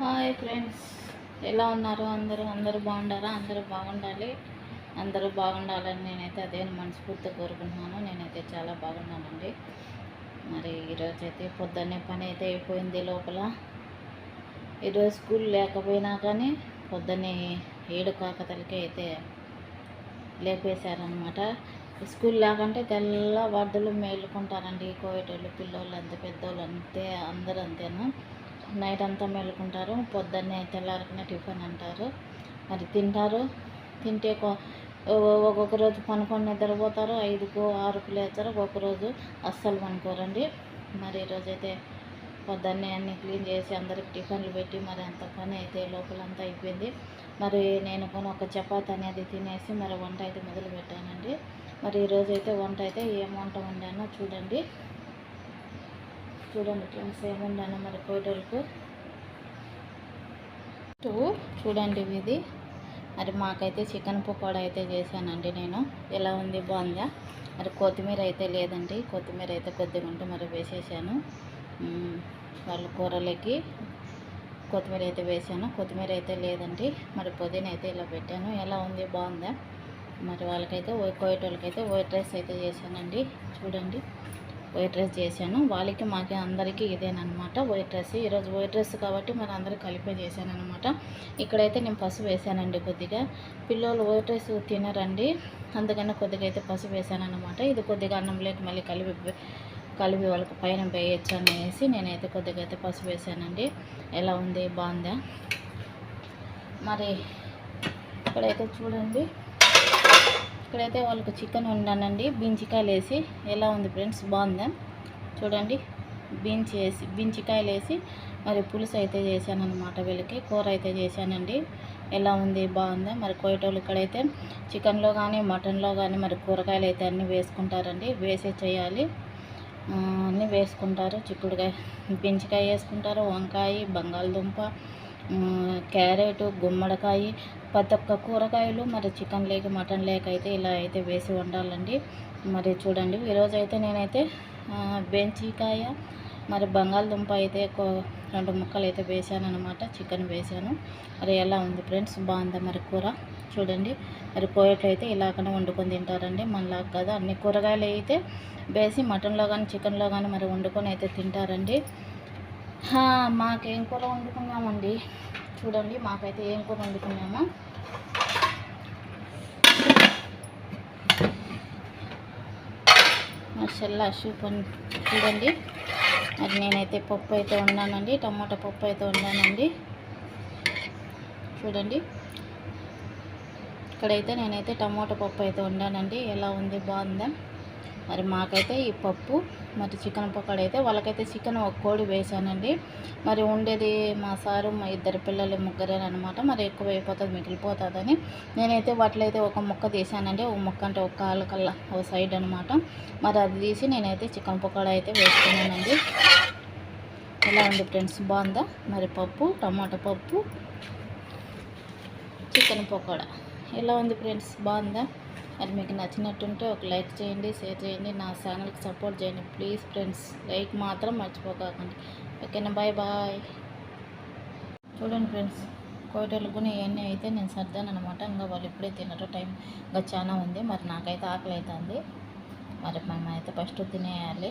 Hi friends ఎలా ఉన్నారు? అందరూ అందరూ బాగుండారా అందరూ బాగుండాలి. అందరూ బాగుండాలని నేనైతే అదే మనస్ఫూర్తిగా కోరుకుంటున్నాను. నేనైతే చాలా బాగున్నానండి. మరి ఈరోజు అయితే పొద్దున్నే పని అయితే అయిపోయింది లోపల. ఈరోజు స్కూల్ లేకపోయినా కానీ పొద్దున్నే ఏడు కాకతలకి అయితే లేపేశారనమాట స్కూల్ లేకుంటే తెల్ల వార్డులు మేలుకుంటారండి. కోయటోళ్ళు పిల్లోళ్ళు అంతే పెద్దోళ్ళు అంతే అందరూ అంతేను? నైట్ అంతా మేలుకుంటారు. పొద్దున్నే తెల్లారకునే టిఫిన్ అంటారు. మరి తింటారు. తింటే కొ- ఒక్కొక్క రోజు పనుకొని నిద్రపోతారు. ఐదుకు ఆరుకు లేస్తారు. ఒక్కొక్క రోజు అస్సలు పనుకోరండి. మరి ఈరోజైతే పొద్దున్నే అన్ని క్లీన్ చేసి అందరికి టిఫిన్లు పెట్టి మరి అంత పని అయితే లోపలంతా అయిపోయింది. మరి నేను కొన్ని ఒక చపాతి అనేది తినేసి మరి వంట అయితే మొదలు పెట్టానండి మరి ఈరోజైతే వంట అయితే ఏం వంట వండానో చూడండి. చూడండి ఫ్రెండ్స్ ఏం వండానో మరి కోటలకు చూడండి ఇది మరి మాకైతే చికెన్ పకోడా అయితే చేశానండి నేను. ఎలా ఉంది? బాగుందా? మరి కొత్తిమీర అయితే లేదండి. కొత్తిమీర అయితే కొద్దిగా ఉంటే మరి వేసేసాను. వాళ్ళ కూరలకి కొత్తిమీర అయితే వేసాను. కొత్తిమీర అయితే లేదండి. మరి పుదీనా అయితే ఇలా పెట్టాను. ఎలా ఉంది? బాగుందా? మరి వాళ్ళకైతే కోయటోళ్ళకైతే వైట్ రైస్ అయితే చేశానండి. చూడండి. వైట్ రైస్ చేశాను. వాళ్ళకి మాకి అందరికీ ఇదేనమాట వైట్ రైస్ ఈరోజు వైట్ రైస్ కాబట్టి మరి అందరూ కలిపే చేశానమాట అనమాట ఇక్కడైతే నేను పసుపు వేసానండి కొద్దిగా. పిల్లలు వైట్ రైస్ తినరండి. అందుకని కొద్దిగా అయితే పసుపు వేసాను ఇది కొద్దిగా అన్నం లేక మళ్ళీ కలిపి కలిపి వాళ్ళకి పైన వేయచ్చు అనేసి నేనైతే కొద్దిగా అయితే పసుపు వేసానండి ఎలా ఉంది? బాగుందా? మరి ఇక్కడైతే చూడండి. ఇక్కడైతే వాళ్ళకి చికెన్ వండానండి. బీంచికాయలు వేసి ఎలా ఉంది ఫ్రెండ్స్? బాగుందా? చూడండి. బీన్స్ వేసి బీంచికాయలు వేసి మరి పులుసు అయితే చేశానమాట వీళ్ళకి. కూర అయితే చేశానండి. ఎలా ఉంది? బాగుందా? మరి కోయటోళ్ళు ఇక్కడైతే చికెన్లో కానీ మటన్లో కానీ మరి కూరగాయలు అయితే అన్నీ వేసుకుంటారండి. వేసే చేయాలి. అన్నీ వేసుకుంటారు. చిక్కుడుకాయ బించికాయ వేసుకుంటారు. వంకాయ బంగాళదుంప క్యారెట్ గుమ్మడికాయ ప్రతి ఒక్క కూరగాయలు మరి చికెన్ లేక మటన్ లేక అయితే ఇలా అయితే వేసి వండాలండి. మరి చూడండి ఈరోజు అయితే నేనైతే బెంచికాయ మరి బంగాళదుంప అయితే రెండు ముక్కలు అయితే వేసాను అనమాట చికెన్ వేసాను. మరి ఎలా ఉంది ఫ్రెండ్స్? బాగుందా మరి కూర? చూడండి మరి పోయేట్లయితే ఇలాగనే వండుకొని తింటారండి. మనలా కదా అన్ని కూరగాయలు అయితే వేసి మటన్లో కానీ చికెన్లో కానీ మరి వండుకొని అయితే తింటారండి. మాకేం కూర వండుకున్నామండి? చూడండి మాకైతే ఏం కూర వండుకున్నామో. మసల్లా సూప్ చూడండి. అది నేనైతే పప్పు అయితే వండానండి టమాటా పప్పు అయితే వండానండి. చూడండి. ఇక్కడైతే నేనైతే టమాటా పప్పు అయితే వండానండి. ఎలా ఉంది? బాగుందా? మరి మాకైతే ఈ పప్పు మరి చికెన్ పకోడీ అయితే వాళ్ళకైతే చికెన్ ఒక కోడి వేసానండి. మరి ఉండేది మా సారు మా ఇద్దరు పిల్లలు ముగ్గురే అనమాట మరి ఎక్కువ అయిపోతుంది మిగిలిపోతుందని. నేనైతే వాటిలో అయితే ఒక ముక్క తీసానండి. ఒక ముక్క అంటే ఒక కాలు కల్లా ఒక సైడ్ అనమాట మరి అది తీసి నేనైతే చికెన్ పకోడా అయితే వేసుకున్నానండి. ఎలా ఉంది ఫ్రెండ్స్? బాగుందా? మరి పప్పు టమాటా పప్పు చికెన్ పకోడా. ఎలా ఉంది ఫ్రెండ్స్? బాగుందా? మరి మీకు నచ్చినట్టుంటే ఒక లైక్ చేయండి షేర్ చేయండి. నా ఛానల్కి సపోర్ట్ చేయండి. ప్లీజ్ ఫ్రెండ్స్ లైక్ మాత్రం మర్చిపోకండి ఓకేనా? Bye bye. చూడండి ఫ్రెండ్స్ కోటలు కూడా ఇవన్నీ అయితే నేను సర్దాను అనమాట ఇంకా వాళ్ళు ఇప్పుడే తినటం టైం ఇంకా చాలా ఉంది. మరి నాకైతే ఆకలి అవుతుంది మరి మనం అయితే ఫస్ట్ తినేయాలి.